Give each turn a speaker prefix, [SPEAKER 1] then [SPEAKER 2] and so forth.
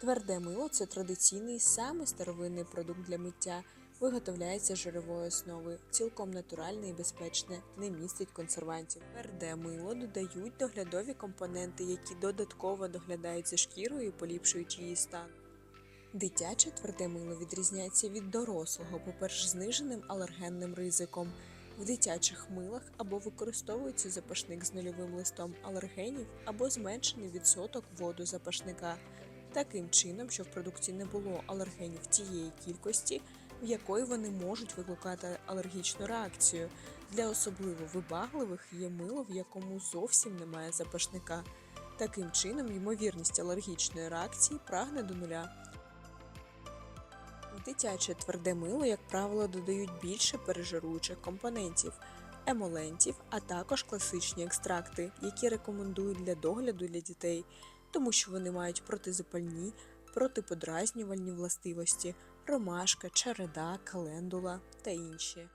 [SPEAKER 1] Тверде мило це традиційний саме старовинний продукт для миття. Виготовляється з жирової основи, цілком натуральне і безпечне, не містить консервантів. Тверде мило додають доглядові компоненти, які додатково доглядають за шкірою і поліпшують її стан. Дитяче тверде мило відрізняється від дорослого, по-перше, зниженим алергенним ризиком. В дитячих милах або використовується запашник з нульовим листом алергенів, або зменшений відсоток воду запашника. Таким чином, що в продукті не було алергенів тієї кількості, в якої вони можуть викликати алергічну реакцію. Для особливо вибагливих є мило, в якому зовсім немає запашника. Таким чином, ймовірність алергічної реакції прагне до нуля. В дитяче тверде мило, як правило, додають більше пережируючих компонентів, емолентів, а також класичні екстракти, які рекомендують для догляду для дітей, тому що вони мають протизапальні, протиподразнювальні властивості, ромашка, череда, календула та інші.